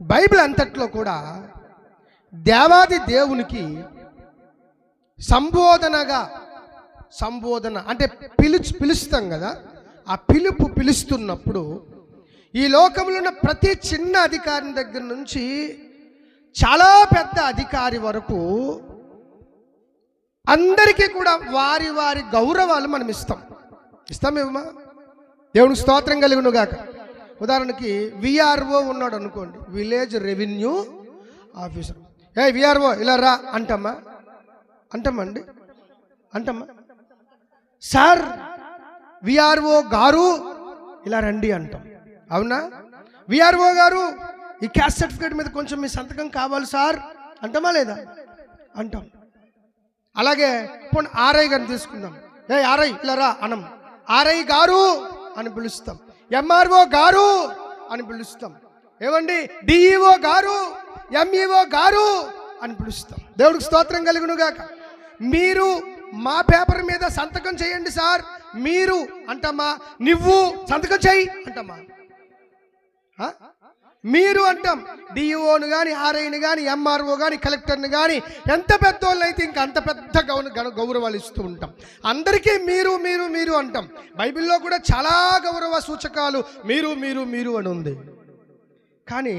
Bible అంతట్లో కూడా దేవాది దేవునికి సంబోధనగా సంబోధన అంటే పిలుచు పిలుస్తాం కదా ఆ పిలుపు పిలుస్తున్నప్పుడు ఈ లోకంలో ఉన్న ప్రతి చిన్న అధికారి దగ్గర నుంచి చాలా పెద్ద అధికారి వరకు అందరికీ కూడా వారి వారి గౌరవాలు మనం ఇస్తాం. ఇస్తామేమా దేవునికి స్తోత్రం కలిగిన గాక ఉదాహరణకి విఆర్ఓ ఉన్నాడు అనుకోండి. విలేజ్ రెవెన్యూ ఆఫీసర్ ఏ విఆర్ఓ ఇలా రా అంటమ్మా. అంటామండి అంటమ్మా. సార్ విఆర్ఓ గారు ఇలా రండి అంటాం. అవునా? విఆర్ఓ గారు ఈ క్యాస్ట్ సర్టిఫికేట్ మీద కొంచెం మీ సంతకం కావాలి సార్. అంటామా లేదా? అంటాం. అలాగే పోనీ ఆర్ఐ గారిని తీసుకుందాం. ఏ ఆర్ఐ ఇలా రా అనం. ఆర్ఐ గారు అని పిలుస్తాం. ఎంఆర్ఓ గారు అని పిలుస్తాం. ఏమండి? డిఈఓ గారు ఎంఈఓ గారు అని పిలుస్తాం. దేవుడికి స్తోత్రం కలుగునుగాక. మీరు మా పేపర్ మీద సంతకం చేయండి సార్. మీరు అంటమ్మా నువ్వు సంతకం చేయి అంటమ్మా. మీరు అంటాం. డిఈఓను కానీ ఆర్ఐని కానీ ఎంఆర్ఓ కానీ కలెక్టర్ని కానీ ఎంత పెద్దోళ్ళు అయితే ఇంకా అంత పెద్ద గౌన గౌ- గౌరవాలు ఇస్తూ ఉంటాం. అందరికీ మీరు మీరు మీరు అంటాం. బైబిల్లో కూడా చాలా గౌరవ సూచకాలు మీరు మీరు మీరు అని ఉంది. కానీ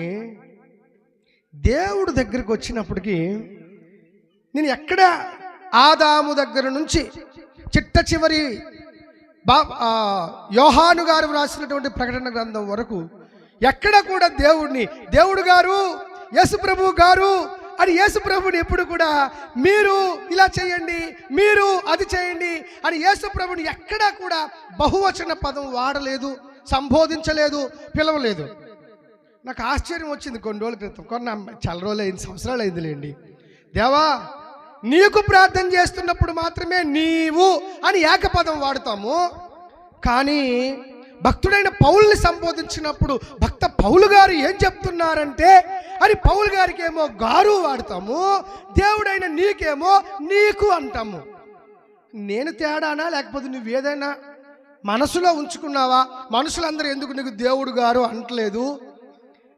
దేవుడు దగ్గరికి వచ్చినప్పటికీ నేను ఎక్కడ ఆదాము దగ్గర నుంచి చిట్ట చివరి బా యోహాను గారు రాసినటువంటి ప్రకటన గ్రంథం వరకు ఎక్కడ కూడా దేవుడిని దేవుడు గారు యేసు ప్రభు గారు అని యేసు ప్రభుని ఎప్పుడు కూడా మీరు ఇలా చేయండి మీరు అది చేయండి అని యేసు ప్రభుని ఎక్కడా కూడా బహువచన పదం వాడలేదు సంబోధించలేదు పిలవలేదు. నాకు ఆశ్చర్యం వచ్చింది కొన్ని రోజుల క్రితం. కొన్ని చాలా రోజులు అయింది సంవత్సరాలు అయిందిలేండి. దేవా నీకు ప్రార్థన చేస్తున్నప్పుడు మాత్రమే నీవు అని ఏకపదం వాడతాము. కానీ భక్తుడైన పౌల్ని సంబోధించినప్పుడు భక్త పౌలు గారు ఏం చెప్తున్నారంటే అని పౌలు గారికి ఏమో గారు వాడతాము దేవుడైన నీకేమో నీకు అంటాము. నేను తేడానా? లేకపోతే నువ్వు ఏదైనా మనసులో ఉంచుకున్నావా? మనుషులందరూ ఎందుకు నీకు దేవుడు గారు అంటలేదు?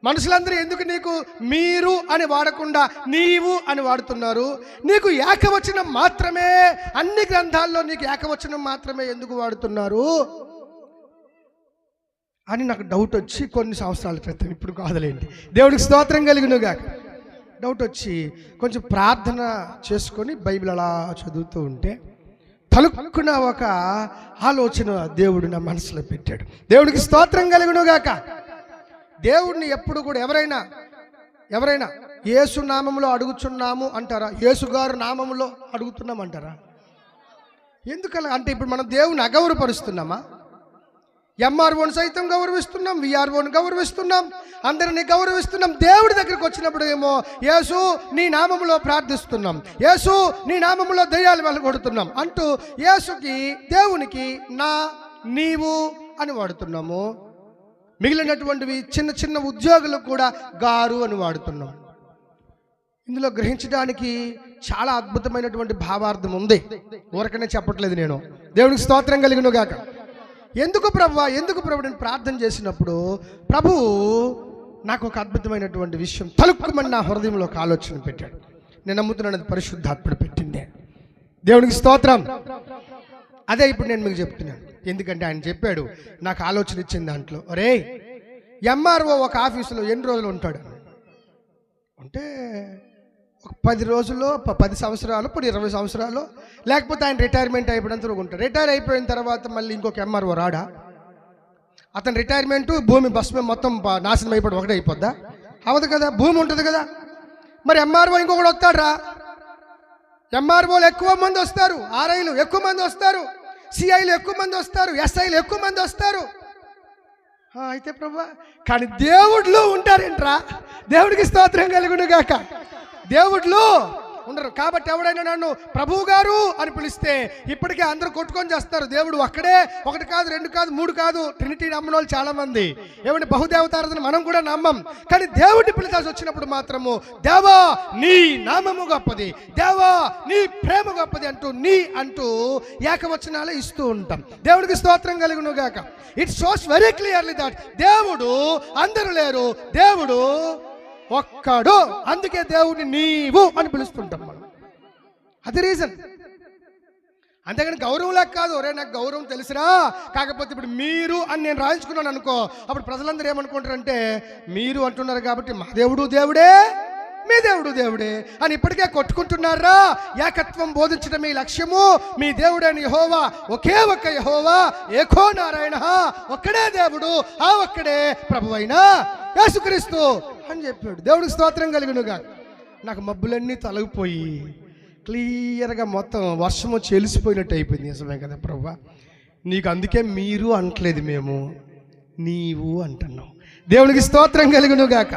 మనుషులందరూ ఎందుకు నీకు మీరు అని వాడకుండా నీవు అని వాడుతున్నారు? నీకు ఏకవచనం మాత్రమే అన్ని గ్రంథాల్లో నీకు ఏకవచనం మాత్రమే ఎందుకు వాడుతున్నారు? అని నాకు డౌట్ వచ్చి కొన్ని సంవత్సరాల క్రితం ఇప్పుడు కాదులేండి. దేవుడికి స్తోత్రం కలిగినగా డౌట్ వచ్చి కొంచెం ప్రార్థన చేసుకొని బైబిల్ అలా చదువుతూ ఉంటే తలుక్కున ఒక ఆలోచన దేవుడు నా మనసులో పెట్టాడు. దేవుడికి స్తోత్రం కలిగినగాక దేవుడిని ఎప్పుడు కూడా ఎవరైనా ఎవరైనా యేసు నామంలో అడుగుచున్నాము అంటారా? యేసుగారు గారు నామములో అడుగుతున్నాం అంటారా ఎందుకలా? అంటే ఇప్పుడు మనం దేవుని అగౌరవపరుస్తున్నామా? ఎంఆర్ఓని సైతం గౌరవిస్తున్నాం విఆర్ఓని గౌరవిస్తున్నాం అందరిని గౌరవిస్తున్నాం. దేవుడి దగ్గరికి వచ్చినప్పుడు ఏమో యేసు నీ నామములో ప్రార్థిస్తున్నాం. యేసు నీ నామములో దయ్యాలు వెళ్ళగొడుతున్నాం అంటూ యేసుకి దేవునికి నా నీవు అని వాడుతున్నాము. మిగిలినటువంటివి చిన్న చిన్న ఉద్యోగులకు కూడా గారు అని వాడుతున్నాం. ఇందులో గ్రహించడానికి చాలా అద్భుతమైనటువంటి భావార్థం ఉంది. ఊరకనే చెప్పట్లేదు నేను. దేవునికి స్తోత్రం కలిగిన గాక ఎందుకు ప్రభు ఎందుకు ప్రభు నేను ప్రార్థన చేసినప్పుడు ప్రభు నాకు ఒక అద్భుతమైనటువంటి విషయం తలుక్కుమని నా హృదయంలో ఒక ఆలోచన పెట్టాడు. నేను నమ్ముతున్నాను పరిశుద్ధాత్ముడు పెట్టిందే. దేవునికి స్తోత్రం. అదే ఇప్పుడు నేను మీకు చెప్తున్నాను. ఎందుకంటే ఆయన చెప్పాడు నాకు ఆలోచన ఇచ్చింది దాంట్లో ఒరే ఎంఆర్ఓ ఒక ఆఫీసులో ఎన్ని రోజులు ఉంటాడు? అంటే పది రోజుల్లో పది సంవత్సరాలు ఇప్పుడు ఇరవై సంవత్సరాలు లేకపోతే ఆయన రిటైర్మెంట్ అయిపోయినంత ఉంటాడు. రిటైర్ అయిపోయిన తర్వాత మళ్ళీ ఇంకొక ఎంఆర్ఓ రాడా? అతని రిటైర్మెంట్ భూమి భస్మం మొత్తం నాశనం అయిపోవడం ఒకటే అయిపోద్దా? అవదు కదా భూమి ఉంటుంది కదా. మరి ఎంఆర్ఓ ఇంకొకటి వస్తాడురా? ఎంఆర్ఓలు ఎక్కువ మంది వస్తారు. ఆర్ఐలు ఎక్కువ మంది వస్తారు. సిఐలు ఎక్కువ మంది వస్తారు. ఎస్ఐలు ఎక్కువ మంది వస్తారు. అయితే ప్రభా కానీ దేవుళ్ళు ఉంటారేంట్రా. దేవుడికి స్తోత్రం కలుగును గాక. దేవుళ్ళు ఉండరు. కాబట్టి ఎవడైనా నన్ను ప్రభువు గారు అని పిలిస్తే ఇప్పటికే అందరూ కొట్టుకొని చేస్తారు. దేవుడు ఒక్కడే ఒకటి కాదు రెండు కాదు మూడు కాదు ట్రినిటీ నమ్మని వాళ్ళు చాలా మంది ఏమంటే బహుదేవతారాధన మనం కూడా నమ్మం. కానీ దేవుడిని పిలిచాల్సి వచ్చినప్పుడు మాత్రము దేవా నీ నామము గొప్పది. దేవా నీ ప్రేమ గొప్పది అంటూ నీ అంటూ ఏకవచనాలే ఇస్తూ ఉంటాం. దేవుడికి స్తోత్రం కలుగును గాక. It shows very clearly that దేవుడు అందరూ లేరు. దేవుడు ఒక్కడు. అందుకే దేవుడిని నీవు అని పిలుస్తుంటాం మనం. అది రీజన్. అంతేగాని గౌరవం లేక కాదు. ఒరే నాకు గౌరవం తెలుసురా. కాకపోతే ఇప్పుడు మీరు అని నేను రాయించుకున్నాను అనుకో అప్పుడు ప్రజలందరూ ఏమనుకుంటారంటే మీరు అంటున్నారు కాబట్టి మా దేవుడు దేవుడే మీ దేవుడు దేవుడే అని ఇప్పటికే కొట్టుకుంటున్నారా? ఏకత్వం బోధించడం మీ లక్ష్యము. మీ దేవుడైన యహోవా ఒకే ఒక్క యహోవా ఏకో నారాయణ ఒక్కడే దేవుడు ఆ ఒక్కడే ప్రభు అయినా యేసుక్రీస్తు. అని చెప్పాడు. దేవుడికి స్తోత్రం కలిగినగా నాకు మబ్బులన్నీ తొలగిపోయి క్లియర్గా మొత్తం వర్షము చెలిసిపోయినట్టు అయిపోయింది. నిజమే కదా ప్రభా? నీకు అందుకే మీరు అనట్లేదు మేము నీవు అంటున్నావు దేవునికి స్తోత్రం కలిగినగాక